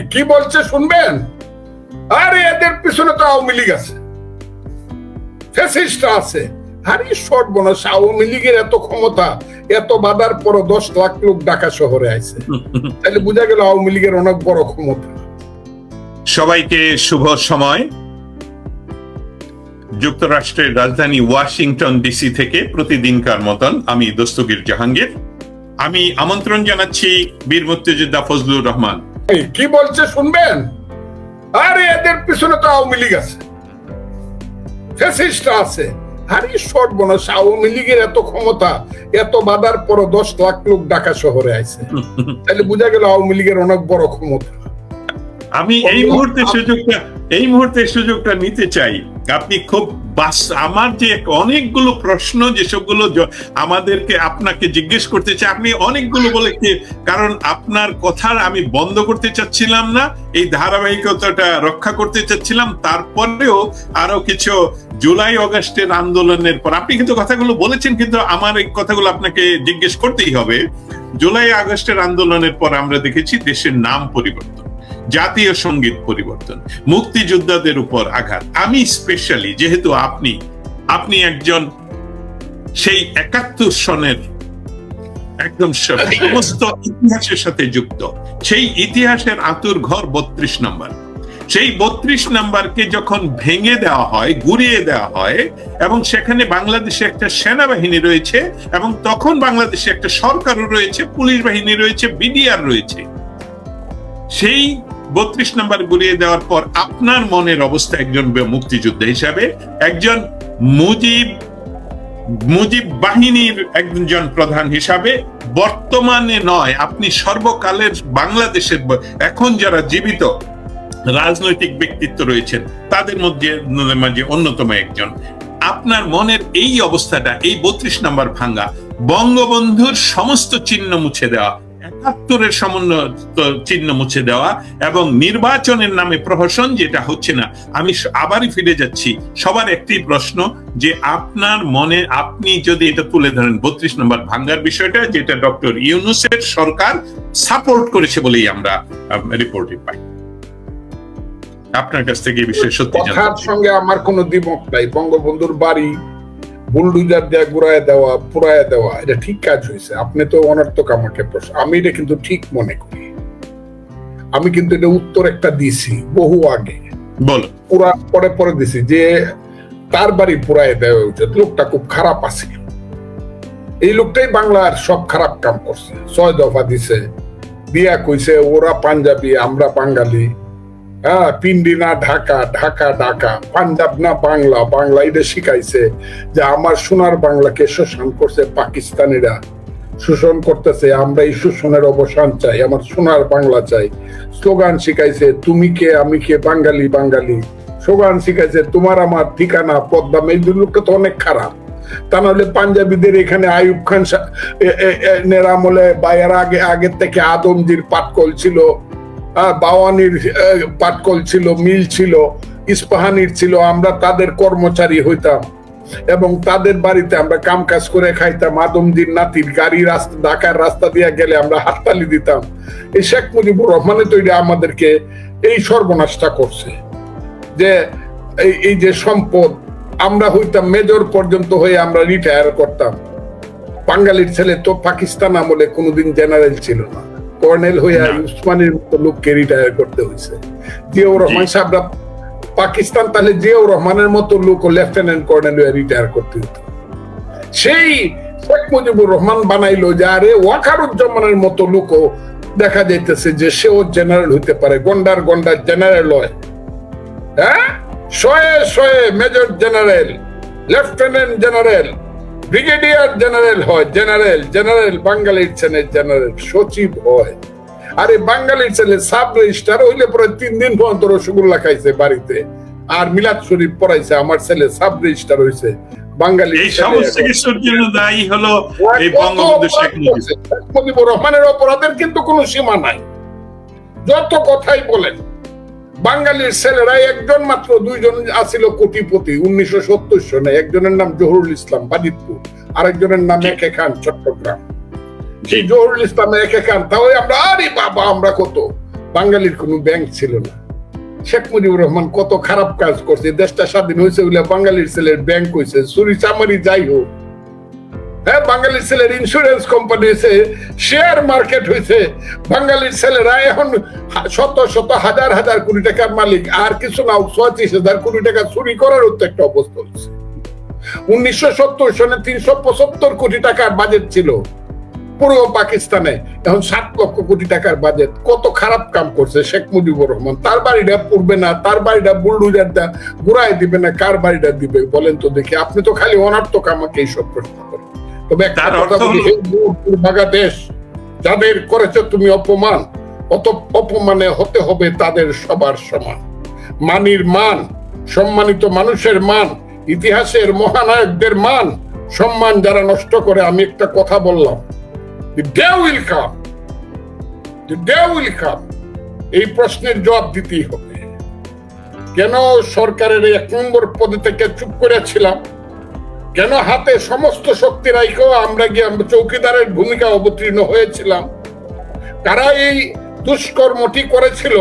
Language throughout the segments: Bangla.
কি বলছে শুনবেন? আরে, এদের পিছনে তো আওয়ামী লীগ আছে। ফ্যাসিস্ট আছে। আরে, সর্বনাশ, আওয়ামী লীগের এত ক্ষমতা, এত বাধার পর দশ লাখ লোক ঢাকা শহরে আছে। তাহলে বোঝা গেল আওয়ামী লীগের অনেক বড় ক্ষমতা। সবাইকে শুভ সময়। যুক্তরাষ্ট্রের রাজধানী ওয়াশিংটন ডিসি থেকে প্রতিদিনকার মতন আমি দস্তগীর জাহাঙ্গীর। আমি আমন্ত্রণ জানাচ্ছি বীর মুক্তিযোদ্ধা ফজলুর রহমান। কি বলছে শুনবেন? আরে এদের পিছনে তো আওয়ামী লীগ আছে। আছে। আরে সর্বনাশ আওয়ামী লীগের এত ক্ষমতা এত বাধার পর দশ লাখ লোক ঢাকা শহরে আছে তাহলে বোঝা গেল আওয়ামী লীগের অনেক বড় ক্ষমতা। আমি এই মুহূর্তে সুযোগটা এই মুহূর্তে সুযোগটা নিতে চাই। আপনি খুব আমার যে অনেকগুলো প্রশ্ন যেসবগুলো আমাদেরকে আপনাকে জিজ্ঞেস করতে চাই, আপনি অনেকগুলো বলে কারণ আপনার কথার আমি বন্ধ করতে চাচ্ছিলাম না, এই ধারাবাহিকতাটা রক্ষা করতে চাচ্ছিলাম, তারপরেও আরও কিছু জুলাই অগস্টের আন্দোলনের পর, আপনি কিন্তু কথাগুলো বলেছেন, কিন্তু আমার এই কথাগুলো আপনাকে জিজ্ঞেস করতেই হবে। জুলাই আগস্টের আন্দোলনের পর আমরা দেখেছি দেশের নাম পরিবর্তন। জাতীয় সংগীত পরিবর্তন, মুক্তিযোদ্ধাদের উপর আঘাত। আমি স্পেশালি যেহেতু আপনি আপনি একজন সেই একাত্তর সনের একদম সমস্ত ইতিহাসের সাথে যুক্ত। সেই ইতিহাসের আতুর ঘর বত্রিশ নম্বর। সেই বত্রিশ নাম্বারকে যখন ভেঙে দেওয়া হয়, গুড়িয়ে দেওয়া হয়, এবং সেখানে বাংলাদেশে একটা সেনাবাহিনী রয়েছে, এবং তখন বাংলাদেশে একটা সরকারও রয়েছে, পুলিশ বাহিনী রয়েছে, বিডিআর রয়েছে। সেই বত্রিশ নাম্বার গুলিয়ে দেওয়ার পর আপনার মনের অবস্থা একজন মুক্তিযোদ্ধা হিসাবে, একজন মুজিব মুজিব বাহিনীর একজন প্রধান হিসাবে বর্তমানে নয়, আপনি সর্বকালের বাংলাদেশের এখন যারা জীবিত রাজনৈতিক ব্যক্তিত্ব রয়েছেন, তাদের মধ্যে মাঝে অন্যতম একজন। আপনার মনের এই অবস্থাটা, এই বত্রিশ নাম্বার ভাঙ্গা, বঙ্গবন্ধুর সমস্ত চিহ্ন মুছে দেওয়া একাত্তরের সমন্বয় চিহ্ন মুছে দেওয়া এবং নির্বাচনের নামে প্রহসন যেটা হচ্ছে না আমি আবারই ফিরে যাচ্ছি। সবার একটি প্রশ্ন যে আপনার মনে আপনি যদি এটা তুলে ধরেন বত্রিশ নম্বর ভাঙ্গার বিষয়টা যেটা ডক্টর ইউনুসের সরকার সাপোর্ট করেছে বলেই আমরা রিপোর্টে পাই। আপনার কাছ থেকে এই বিষয়ে সত্যি কথার সঙ্গে আমার কোনো দ্বিমত নাই। বঙ্গবন্ধুর বাড়ি বুলডুজার দেওয়া ঘুরায় দেওয়া পুরায় দেওয়া এটা ঠিক কাজ হয়েছে আপনি তো অনর্থক আমাকে প্রশ্ন আমি এটা কিন্তু ঠিক মনে করি। আমি কিন্তু এটা উত্তর একটা দিছি বহু আগে। বলো। পুরা পরে পরে দিছি যে তার বাড়ি পুরায় দেওয়া উচিত। লোকটা খুব খারাপ আছে। এই লোকটাই বাংলার সব খারাপ কাম করছে। ছয় দফা দিছে। দিয়া কইছে ওরা পাঞ্জাবি আমরা বাঙালি। হ্যাঁ পিন্ডি না, ঢাকা ঢাকা ঢাকা। পাঞ্জাব না, বাংলা। বাংলা এটা শিখাইছে যে আমার সোনার বাংলাকে শোষণ করছে পাকিস্তানিরা। শোষণ করতেছে, আমরা এই শোষণের অবসান চাই, আমার সোনার বাংলা চাই। স্লোগান শিখাইছে, তুমি কে, আমি কে, বাঙালি বাঙালি। স্লোগান শিখাইছে, তোমার আমার ঠিকানা, পদ্মা লোকটা তো অনেক খারাপ। তা নাহলে পাঞ্জাবিদের এখানে আয়ুব খান আমলে বা আগে, আগের থেকে আদমজির পাটকল ছিল। বাওয়ানির পাটকল ছিল, মিল ছিল, ইস্পাহানির ছিল, আমরা তাদের কর্মচারী হইতাম এবং তাদের বাড়িতে আমরা কাম কাজ করে খাইতাম। আদমজির নাতির গাড়ি রাস্তা, ঢাকার রাস্তা দিয়ে গেলে আমরা হাততালি দিতাম। এই শেখ মুজিবুর রহমানে তো এটা আমাদেরকে এই সর্বনাশটা করছে। যে এই এই যে সম্পদ, আমরা হইতাম মেজর পর্যন্ত হয়ে আমরা রিটায়ার করতাম। বাঙালির ছেলে তো পাকিস্তান আমলে কোনোদিন জেনারেল ছিল না। কর্নেল হয়ে উসমানের মতো লোককে রিটায়ার করতে হয়েছে জিয়াউর রহমান। সাহেবরা পাকিস্তান তাহলে জিয়াউর রহমানের মতো লোক লেফটেন্যান্ট কর্নেল হয়ে রিটায়ার করতে হতো সেই শেখ মুজিবুর রহমান বানাইলো যে আরে ওয়াকারুজ্জামানের মতো লোকও দেখা যাইতেছে যে সেও জেনারেল হইতে পারে গন্ডার গন্ডার জেনারেল হয়। হ্যাঁ? শয়ে শয়ে major general lieutenant general brigadier general হয় জেনারেল জেনারেল বাঙালির ছেলে জেনারেল সচিব হয়। আরে বাঙালির ছেলে সাব রেজিস্টার হইলে পরে তিন দিন পর্যন্ত রসগোল্লা খাইছে বাড়িতে। আর মিলাদ শরীফ পড়াইছে আমার ছেলে সাব রেজিস্টার হইছে। বাঙালি এই সমস্ত কিছুর জন্য দায়ী হলো এই বঙ্গবন্ধু শেখ মুজিবুর রহমানের অপরাধের কিন্তু কোনো সীমা নাই। যত কথাই বলেন বাঙালির ছেলেরা একজন মাত্র দুইজন আছিল কোটিপতি উনিশশো সত্তর সনে। একজনের নাম জহুরুল ইসলাম বাজিতপুর আরেকজনের নাম একে খান চট্টগ্রাম। সেই জহুরুল ইসলাম একে খান তাহলে আমরা আরে বাবা আমরা কত? বাঙালির কোনো ব্যাংক ছিল না। শেখ মুজিবুর রহমান কত খারাপ কাজ করছে দেশটা স্বাধীন হয়েছে বলে বাঙালির ছেলের ব্যাংক হয়েছে চুরি চামারি যাই হোক। হ্যাঁ ছেলের ইন্স্যুরেন্স কোম্পানি হয়েছে শেয়ার মার্কেট হয়েছে বাঙালির ছেলেরা এখন শত শত হাজার হাজার কোটি টাকার মালিক, আর কিছু না হাজার কোটি টাকা চুরি করার অবস্থা হচ্ছে উনিশশো সত্তর সনে তিনশো পঁচাত্তর কোটি টাকার বাজেট ছিল পূর্ব পাকিস্তানে। এখন ষাট লক্ষ কোটি টাকার বাজেট কত খারাপ কাম করছে শেখ মুজিবুর রহমান। তার বাড়িটা পড়বে না, তার বাড়িটা বুলডুজারটা ঘুরাই দিবে না, কার বাড়িটা দিবে বলেন তো দেখি। আপনি তো খালি অনার্থক আমাকে এইসব প্রশ্ন তবে একটা তার কথা অর্থ বলি হলো- হে দুর্ভাগা দেশ যাদের করেছে তুমি অপমান অত অপমানে হতে হবে তাদের সবার সমান। মানির মান সম্মানিত মানুষের মান ইতিহাসের মহানায়কদের মান সম্মান যারা নষ্ট করে আমি একটা কথা বললাম। এই প্রশ্নের জবাব দিতেই হবে। কেন সরকারের এক নম্বর পদে থেকে চুপ করেছিলাম? কেন হাতে সমস্ত শক্তি রাইকেও আমরা গিয়ে চৌকিদারের ভূমিকা অবতীর্ণ হয়েছিলাম? কারা এই দুষ্কর্মটি করেছিল?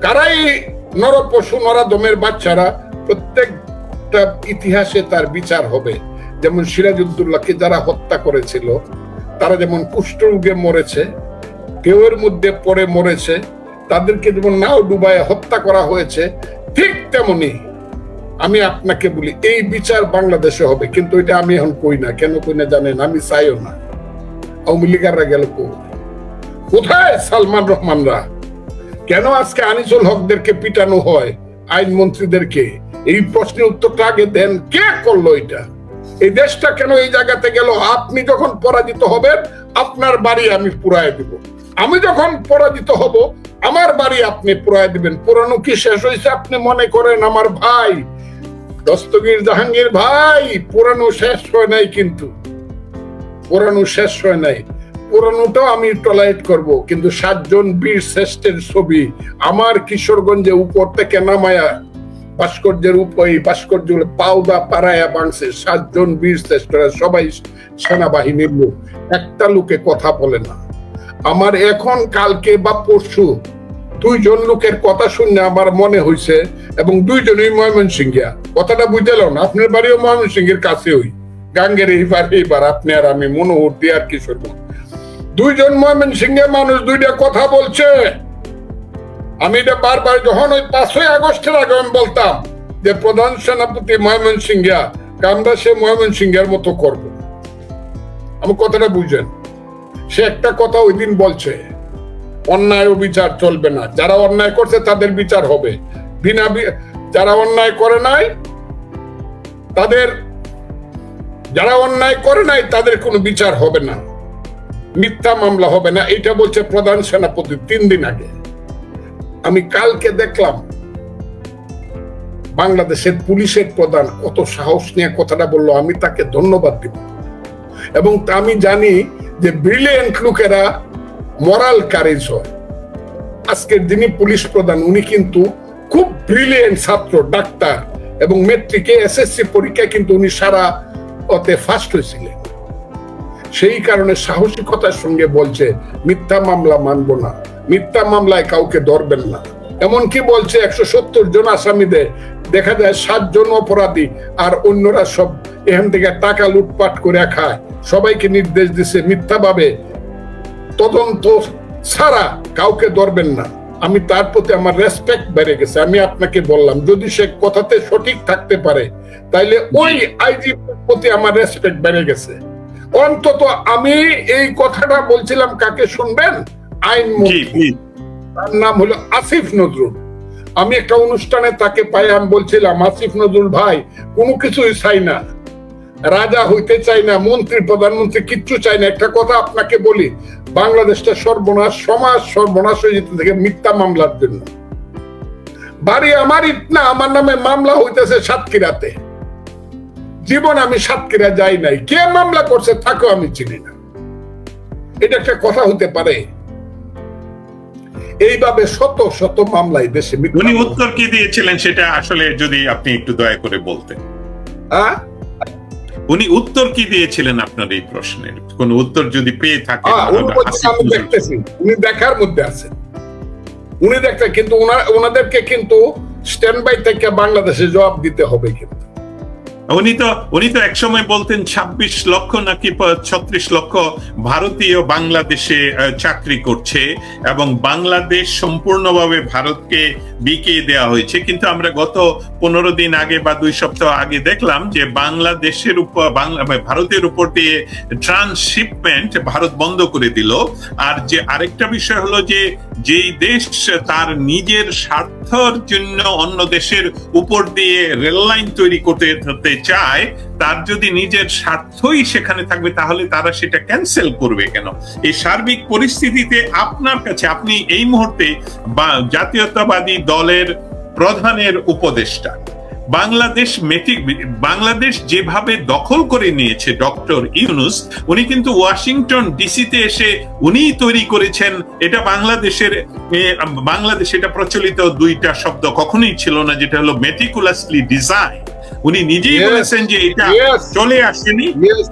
কারা এই নরপশু নরাদমের বাচ্চারা? প্রত্যেকটা ইতিহাসে তার বিচার হবে। যেমন সিরাজউদ্দৌলাকে যারা হত্যা করেছিল, তারা যেমন কুষ্ঠরোগে মরেছে, কেউয়ের মধ্যে পড়ে মরেছে, তাদেরকে যেমন নাও ডুবায় হত্যা করা হয়েছে, ঠিক তেমনি আমি আপনাকে বলি, এই বিচার বাংলাদেশে হবে, কিন্তু এটা আমি এখন কই না। কেন কই না জানেন? আমি চাইও না। আওয়ামী লীগাররা গেল কোথায় সালমান রহমানরা? কেন আজকে আনিসুল হকদেরকে পিটানো হয় আইন মন্ত্রীদেরকে এই প্রশ্নের উত্তরটা আগে দেন। কে করল এটা? এই দেশটা কেন এই জায়গাতে গেল? আপনি যখন পরাজিত হবেন, আপনার বাড়ি আমি পুরায় দিব। আমি যখন পরাজিত হব, আমার বাড়ি আপনি পুরায় দিবেন। পুরানো কি শেষ হয়েছে আপনি মনে করেন, আমার ভাই? দস্তগীর জাহাঙ্গীর ভাই, পুরানো শেষ হয় নাই কিন্তু। পুরানো শেষ হয় নাই। পুরানোটাও আমি টলাইট করব, কিন্তু সাতজন বীর শ্রেষ্ঠের ছবি আমার কিশোরগঞ্জে উপর থেকে নামায়া ভাস্কর্যের উপরে ভাস্কর্য পাউদা পাড়ায়া বাংছে। সাতজন বীর শ্রেষ্ঠরা সবাই সেনাবাহিনীর লোক, একটা লোকে কথা বলে না। আমার এখন, কালকে বা পরশু দুইজন লোকের কথা শুনে আমার মনে হয়েছে এবং দুইজনই ময়মনসিংহিয়া। কথাটা বুঝতে না, আপনার বাড়িও ময়মনসিংহের কাছে হই গাঙ্গের এইবার এইবার আপনি আর আমি মনোহর দিয়ে আর কিশোরগঞ্জ দুইজন ময়মনসিংহে মানুষ দুইটা কথা বলছে। আমি এটা বারবার যখন ওই পাঁচই আগস্টের আগে আমি বলতাম যে প্রধান সেনাপতি ময়মন সিংহা আমরা সে ময়মন সিংহের মতো করব। আমি কথাটা বুঝেন। সে একটা কথা ওই দিন বলছে। অন্যায় বিচার চলবে না। যারা অন্যায় করছে তাদের বিচার হবে। বিনা যারা অন্যায় করে নাই, তাদের যারা অন্যায় করে নাই, তাদের কোনো বিচার হবে না। মিথ্যা মামলা হবে না। এটা বলছে প্রধান সেনাপতি তিন দিন আগে। আমি কালকে দেখলাম, বাংলাদেশের পুলিশের প্রধান কত সাহস নিয়ে কথাটা বলল। আমি তাকে ধন্যবাদ দিব। এবং আমি জানি যে ব্রিলিয়েন্ট লোকেরা মরাল কারেজ হয়। আজকের যিনি পুলিশ প্রধান, উনি কিন্তু খুব ব্রিলিয়েন্ট ছাত্র, ডাক্তার এবং মেট্রিকে এসএসসি পরীক্ষায় কিন্তু উনি সারা অতে ফার্স্ট হয়েছিলেন। সেই কারণে সাহসিকতার সঙ্গে বলছে, মিথ্যা মামলা মানবো না। মিথ্যা মামলায় কাউকে ধরবেন না। এমনকি বলছে, একশো সত্তর জন আসামিদের, দেখা যায় সাতজন অপরাধী আর অন্যরা সব এখান থেকে টাকা লুটপাট করে খায়। সবাইকে নির্দেশ দিছে মিথ্যাভাবে তদন্ত ছাড়া কাউকে ধরবেন না। আমি তার প্রতি আমার রেসপেক্ট বেড়ে গেছে। আমি আপনাকে বললাম যদি সে কথাতে সঠিক থাকতে পারে তাইলে ওই আইজি প্রতি আমার রেসপেক্ট বেড়ে গেছে। অন্তত আমি এই কথাটা বলছিলাম কাকে শুনবেন? আইন তার নাম হলো আসিফ নজরুল। আমি একটা অনুষ্ঠানে তাকে পাই আমি বলছিলাম আসিফ নজরুল ভাই কোনো কিছুই চাই না। রাজা হইতে চাই না মন্ত্রী প্রধানমন্ত্রী কিচ্ছু চাই না। একটা কথা আপনাকে বলি বাংলাদেশটা সর্বনাশ সমাজ সর্বনাশ হয়ে যেতে থেকে মিথ্যা মামলার জন্য। বাড়ি আমার না আমার নামে মামলা হইতেছে সাতক্ষীরাতে। জীবন আমি সাতক্ষীরা যাই নাই। কে মামলা করছে তাকেও আমি চিনি না। এটা একটা কথা হতে পারে। এইভাবে শত শত মামলায় দেশে উনি উত্তর কি দিয়েছিলেন সেটা আসলে যদি আপনি একটু দয়া করে বলতেন। হ্যাঁ? উনি উত্তর কি দিয়েছিলেন আপনার এই প্রশ্নের? কোন উত্তর যদি পেয়ে থাকে উনি বলছেন, আমি দেখতেছি উনি দেখার মধ্যে আছেন উনি দেখতে কিন্তু ওনাদেরকে কিন্তু স্ট্যান্ড বাই থেকে বাংলাদেশে জবাব দিতে হবে কিন্তু। উনি তো উনি তো একসময় বলতেন ২৬ লক্ষ নাকি ছত্রিশ লক্ষ ভারতীয় বাংলাদেশে চাকরি করছে এবং বাংলাদেশ সম্পূর্ণভাবে ভারতকে বিকিয়ে দেওয়া হয়েছে। কিন্তু আমরা গত পনেরো দিন আগে বা দুই সপ্তাহ আগে দেখলাম যে বাংলাদেশের উপর মানে ভারতের উপর দিয়ে ট্রান্সশিপমেন্ট ভারত বন্ধ করে দিল। আর যে আরেকটা বিষয় হলো যে যেই দেশ তার নিজের স্বার্থর জন্য অন্য দেশের উপর দিয়ে রেল লাইন তৈরি করতে চায়, তার যদি নিজের স্বার্থই সেখানে থাকবে, তাহলে তারা সেটা ক্যান্সেল করবে কেন? এই সার্বিক পরিস্থিতিতে আপনার কাছে, আপনি এই মুহূর্তে জাতীয়তাবাদী দলের প্রধানের উপদেষ্টা। বাংলাদেশ মেট্রিক বাংলাদেশ যেভাবে দখল করে নিয়েছে ডক্টর ইউনুস উনি কিন্তু ওয়াশিংটন ডিসিতে এসে উনিই তৈরি করেছেন। এটা বাংলাদেশের বাংলাদেশ এটা প্রচলিত দুইটা শব্দ কখনোই ছিল না যেটা হলো মেটিকুলাসলি ডিজাইন উনি নিজেই বলেছেন যে এটা চলে আসেনি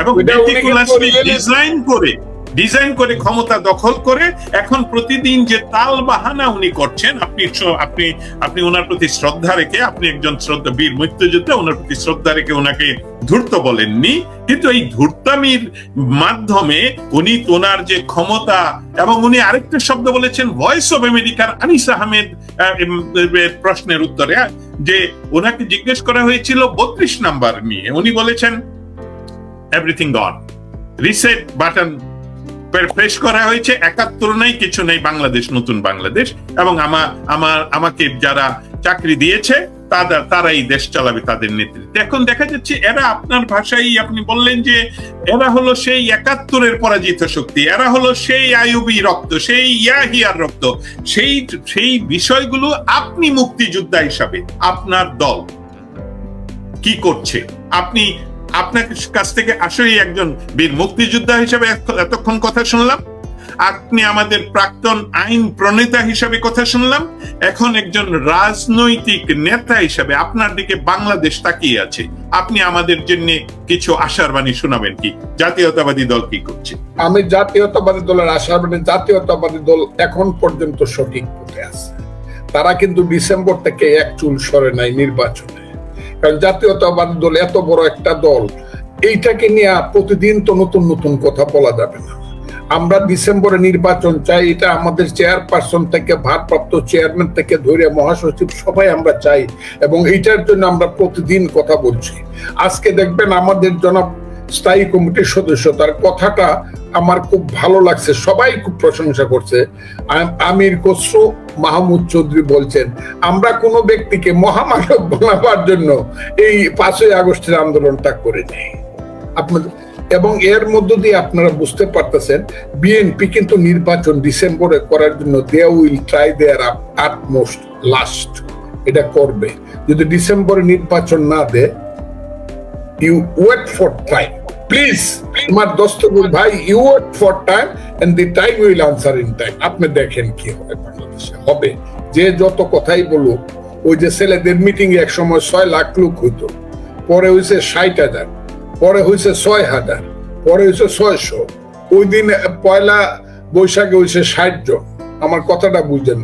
এবং মেটিকুলাসলি ডিজাইন করে ডিজাইন করে ক্ষমতা দখল করে এখন প্রতিদিন যে তাল বাহানা উনি করছেন, আপনি আপনি আপনি ওনার প্রতি শ্রদ্ধা রেখে, আপনি একজন শ্রদ্ধা বীর মুক্তিযোদ্ধা ওনার প্রতি শ্রদ্ধা রেখে ওনাকে ধূর্ত বলেননি। কিন্তু এই ধূর্তামির মাধ্যমে উনি ওনার যে ক্ষমতা এবং উনি আরেকটা শব্দ বলেছেন ভয়েস অফ আমেরিকার আনিস আহমেদ প্রশ্নের উত্তরে, যে ওনাকে জিজ্ঞেস করা হয়েছিল বত্রিশ নাম্বার নিয়ে। উনি বলেছেন এভরিথিং গন রিসেট বাটন করা হয়েছে। একাত্তর নাই, কিছু নেই, বাংলাদেশ, নতুন বাংলাদেশ। এবং আমার আমার, আমাকে যারা চাকরি দিয়েছে দেশ চালাবে তাদের নেতৃত্বে। এখন দেখা যাচ্ছে এরা আপনার ভাষায় আপনি বললেন যে এরা হলো সেই একাত্তরের পরাজিত শক্তি, এরা হলো সেই আইউবি রক্ত, সেই ইয়াহিয়ার রক্ত। সেই সেই বিষয়গুলো আপনি মুক্তিযোদ্ধা হিসাবে, আপনার দল কি করছে? আপনি আপনার কাছ থেকে আসলেই একজন বীর মুক্তিযোদ্ধা হিসেবে এতক্ষণ কথা শুনলাম। আপনি আমাদের প্রাক্তন আইন প্রণেতা হিসাবে কথা শুনলাম। এখন একজন রাজনৈতিক নেতা হিসাবে আপনার দিকে বাংলাদেশ তাকিয়ে আছে। আপনি আমাদের জন্য কিছু আশার বাণী শোনাবেন কি? জাতীয়তাবাদী দল কি করছে? আমি জাতীয়তাবাদী দলের আশাবাদী জাতীয়তাবাদী দল এখন পর্যন্ত সঠিক পথে আছে। তারা কিন্তু ডিসেম্বর থেকে এক চুল সরে নাই নির্বাচনে। কারণ জাতীয়তাবাদী দল এত বড় একটা দল, এইটাকে নিয়ে প্রতিদিন তো নতুন নতুন কথা বলা যাবে না। আমরা ডিসেম্বরে নির্বাচন চাই, এটা আমাদের চেয়ারপারসন থেকে, ভারপ্রাপ্ত চেয়ারম্যান থেকে ধরে মহাসচিব সবাই আমরা চাই, এবং এইটার জন্য আমরা প্রতিদিন কথা বলছি। আজকে দেখবেন আমাদের জনাব স্থায়ী কমিটির সদস্য, তার কথাটা আমার খুব ভালো লাগছে, সবাই খুব প্রশংসা করছে। আমির খসরু, মাহমুদ চৌধুরী বলছেন, আমরা কোনো ব্যক্তিকে মহামানব বানাবার জন্য এই পাঁচই আগস্টের আন্দোলনটা করে নেই। আপনাদের, এবং এর মধ্য দিয়ে আপনারা বুঝতে পারতেছেন, বিএনপি কিন্তু নির্বাচন ডিসেম্বরে করার জন্য they will try their utmost last. এটা করবে। যদি ডিসেম্বরে নির্বাচন না দেয়, you wait for time please আমার দস্তগুল ভাই you wait for time and the time will answer in time আপনি দেখেন কি হবে বাংলাদেশে। হবে। যে যত কথাই বলুক, ওই যে ছেলেদের মিটিং এক সময় ছয় লাখ লোক হইতো। পরে হয়েছে ষাট হাজার, পরে হয়েছে ছয় হাজার, পরে হয়েছে ছয়শো। ওই দিন পয়লা বৈশাখে হয়েছে ষাট জন। আমার কথাটা বুঝলেন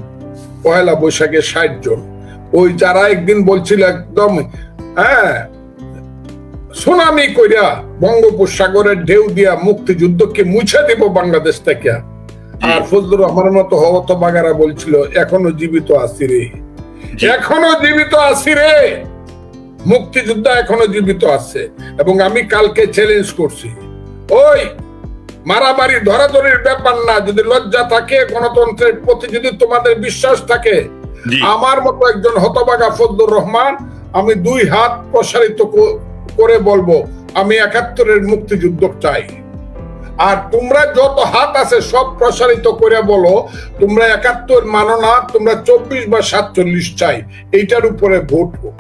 পয়লা বৈশাখে ষাট জন। ওই যারা একদিন বলছিল একদম হ্যাঁ সুনামি কইরা বঙ্গোপসাগরের ঢেউ দিয়া মুক্তিযুদ্ধকে মুছে দেব বাংলাদেশ থেকে। আর ফজলুর রহমানের মতো হত বাগারা বলছিল এখনও জীবিত আছি রে। এখনও জীবিত আছি রে। মুক্তিযোদ্ধা এখনও জীবিত আছে। এবং আমি কালকে চ্যালেঞ্জ করছি। ওই মারামারি ধরাধরির ব্যাপার না। যদি লজ্জা থাকে গণতন্ত্রের প্রতি যদি তোমাদের বিশ্বাস থাকে আমার মতো একজন হতবাগা ফজলুর রহমান আমি দুই হাত প্রসারিত করে বলব, আমি একাত্তরের মুক্তিযুদ্ধ চাই। আর তোমরা যত হাত আছে সব প্রসারিত করে বলো, তোমরা একাত্তর মানো না, তোমরা চব্বিশ বা সাতচল্লিশ চাই। এইটার উপরে ভোট হোক।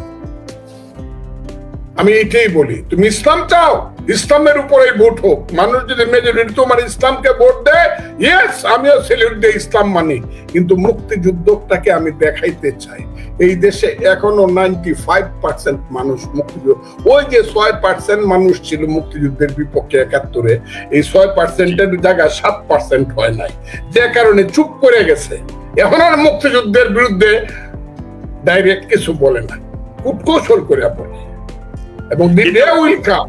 আমি এইটাই বলি, তুমি ইসলাম চাও? ইসলামের উপরে ভোট হোক। মানুষ যদি মেজরিটি তোমার ইসলামকে ভোট দেয় ইয়েস আমিও সেলিউট দিয়ে ইসলাম মানি। কিন্তু মুক্তিযুদ্ধটাকে আমি দেখাইতে চাই। এই দেশে এখনও নাইনটি ফাইভ পার্সেন্ট মানুষ মুক্তিযুদ্ধ। ওই যে ছয় পার্সেন্ট মানুষ ছিল মুক্তিযুদ্ধের বিপক্ষে একাত্তরে, এই ছয় পার্সেন্টের জায়গায় সাত পার্সেন্ট হয় নাই। যে কারণে চুপ করে গেছে। এখন আর মুক্তিযুদ্ধের বিরুদ্ধে ডাইরেক্ট কিছু বলে না। কূটকৌশল করে বলে। এবং দি ডে উইল কাম